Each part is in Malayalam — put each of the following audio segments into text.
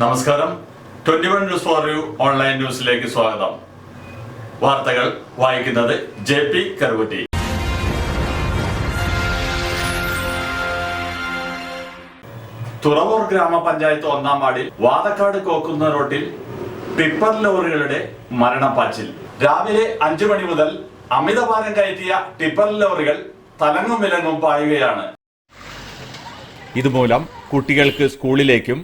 നമസ്കാരം. Twenty one news for you online ന്യൂസിലേക്ക് സ്വാഗതം. വാർത്തകൾ വായിക്കുന്നത് ജെ പി കറുകുറ്റി തുറവൂർ ഗ്രാമപഞ്ചായത്ത് ഒന്നാം വാർഡിൽ വാതക്കാട് കോക്കുന്ന റോട്ടിൽ ടിപ്പർ ലോറികളുടെ മരണപ്പാച്ചിൽ. രാവിലെ അഞ്ചു മണി മുതൽ അമിതഭാരം കയറ്റിയ ടിപ്പർ ലോറികൾ തലങ്ങും വിലങ്ങും പായുകയാണ്. ഇതുമൂലം കുട്ടികൾക്ക് സ്കൂളിലേക്കും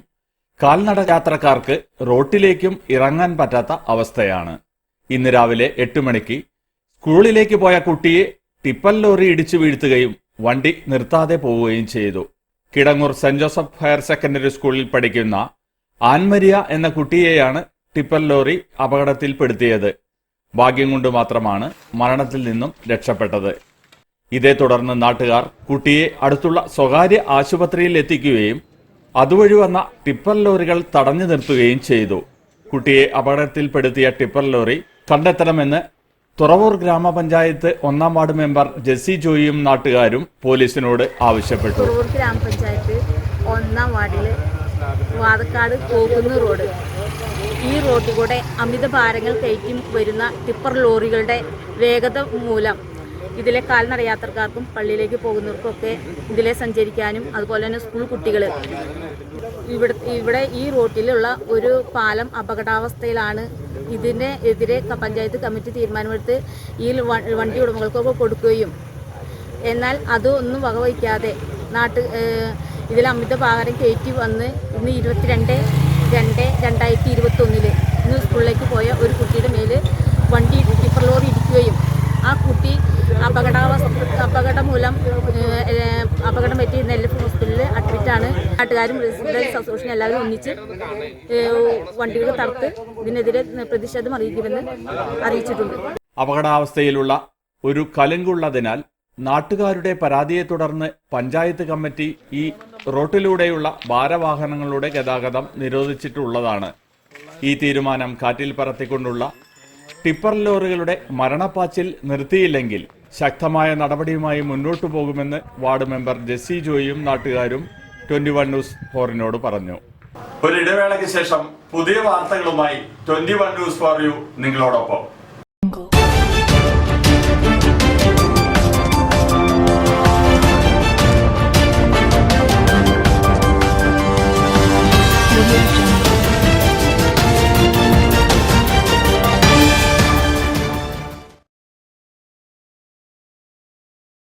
കാൽനട യാത്രക്കാർക്ക് റോട്ടിലേക്കും ഇറങ്ങാൻ പറ്റാത്ത അവസ്ഥയാണ്. ഇന്ന് രാവിലെ എട്ട് മണിക്ക് സ്കൂളിലേക്ക് പോയ കുട്ടിയെ ടിപ്പൽ ലോറി ഇടിച്ചു വീഴ്ത്തുകയും വണ്ടി നിർത്താതെ പോവുകയും ചെയ്തു. Kidangoor saint Joseph higher secondary സ്കൂളിൽ പഠിക്കുന്ന ആൻമരിയ എന്ന കുട്ടിയെയാണ് ടിപ്പൽ ലോറി അപകടത്തിൽപ്പെടുത്തിയത്. ഭാഗ്യം കൊണ്ട് മാത്രമാണ് മരണത്തിൽ നിന്നും രക്ഷപ്പെട്ടത്. ഇതേ തുടർന്ന് നാട്ടുകാർ കുട്ടിയെ അടുത്തുള്ള സ്വകാര്യ ആശുപത്രിയിൽ എത്തിക്കുകയും അതുവഴി വന്ന ടിപ്പർ ലോറികൾ തടഞ്ഞു നിർത്തുകയും ചെയ്തു. കുട്ടിയെ അപകടത്തിൽപ്പെടുത്തിയ ടിപ്പർ ലോറി കണ്ടെത്തണമെന്ന് തുറവൂർ ഗ്രാമപഞ്ചായത്ത് ഒന്നാം വാർഡ് മെമ്പർ ജെസ്സി ജോയിയും നാട്ടുകാരും പോലീസിനോട് ആവശ്യപ്പെട്ടു. ഗ്രാമപഞ്ചായത്ത് ഒന്നാം വാർഡിൽ വാതക്കാട് പോകുന്ന റോഡ്. ഈ റോഡിലൂടെ അമിത ഭാരങ്ങൾ കയറ്റി വരുന്ന ടിപ്പർ ലോറികളുടെ വേഗത മൂലം ഇതിലെ കാൽനടയാത്രക്കാർക്കും പള്ളിയിലേക്ക് പോകുന്നവർക്കൊക്കെ ഇതിലെ സഞ്ചരിക്കാനും അതുപോലെ തന്നെ സ്കൂൾ കുട്ടികൾ ഇവിടെ ഇവിടെ ഈ റോട്ടിലുള്ള ഒരു പാലം അപകടാവസ്ഥയിലാണ് ഇതിനെ എതിരെ പഞ്ചായത്ത് കമ്മിറ്റി തീരുമാനമെടുത്ത് ഈ വണ്ടി ഉടമകൾക്കൊക്കെ കൊടുക്കുകയും. എന്നാൽ അതൊന്നും വകവയ്ക്കാതെ നാട്ട് ഇതിൽ അമിത ഭാരം കയറ്റി വന്ന് ഇന്ന് ഇരുപത്തിരണ്ട് രണ്ട് രണ്ടായിരത്തി ഇരുപത്തി ഒന്നിൽ ഇന്ന് സ്കൂളിലേക്ക് പോയ ഒരു കുട്ടിയുടെ മേൽ വണ്ടി ടിപ്പർ ലോറി ഇടിക്കുകയും ആ കുട്ടി അപകടാവസ്ഥ അപകടം മൂലം അപകടം പറ്റി നെല്ല് ഹോസ്പിറ്റലിൽ അഡ്മിറ്റാണ് നാട്ടുകാരും റെസിഡൻസ് അസോസിയേഷൻ എല്ലാവരും ഒന്നിച്ച് വണ്ടികൾ തടുത്ത് ഇതിനെതിരെ പ്രതിഷേധം അറിയിക്കുമെന്ന് അറിയിച്ചിട്ടുണ്ട്. അപകടാവസ്ഥയിലുള്ള ഒരു കലുങ്കുള്ളതിനാൽ നാട്ടുകാരുടെ പരാതിയെ തുടർന്ന് പഞ്ചായത്ത് കമ്മിറ്റി ഈ റോട്ടിലൂടെയുള്ള ഭാരവാഹനങ്ങളുടെ ഗതാഗതം നിരോധിച്ചിട്ടുള്ളതാണ്. ഈ തീരുമാനം കാറ്റിൽ പറത്തിക്കൊണ്ടുള്ള ടിപ്പർ ലോറികളുടെ മരണപ്പാച്ചിൽ നിർത്തിയില്ലെങ്കിൽ ശക്തമായ നടപടിയുമായി മുന്നോട്ടു പോകുമെന്ന് വാർഡ് മെമ്പർ ജെസ്സി ജോയിയും നാട്ടുകാരും ട്വന്റി വൺ ന്യൂസ് ഫോറിനോട് പറഞ്ഞു. ഒരു ഇടവേളയ്ക്ക് ശേഷം പുതിയ വാർത്തകളുമായി twenty one news for you നിങ്ങളോടൊപ്പം.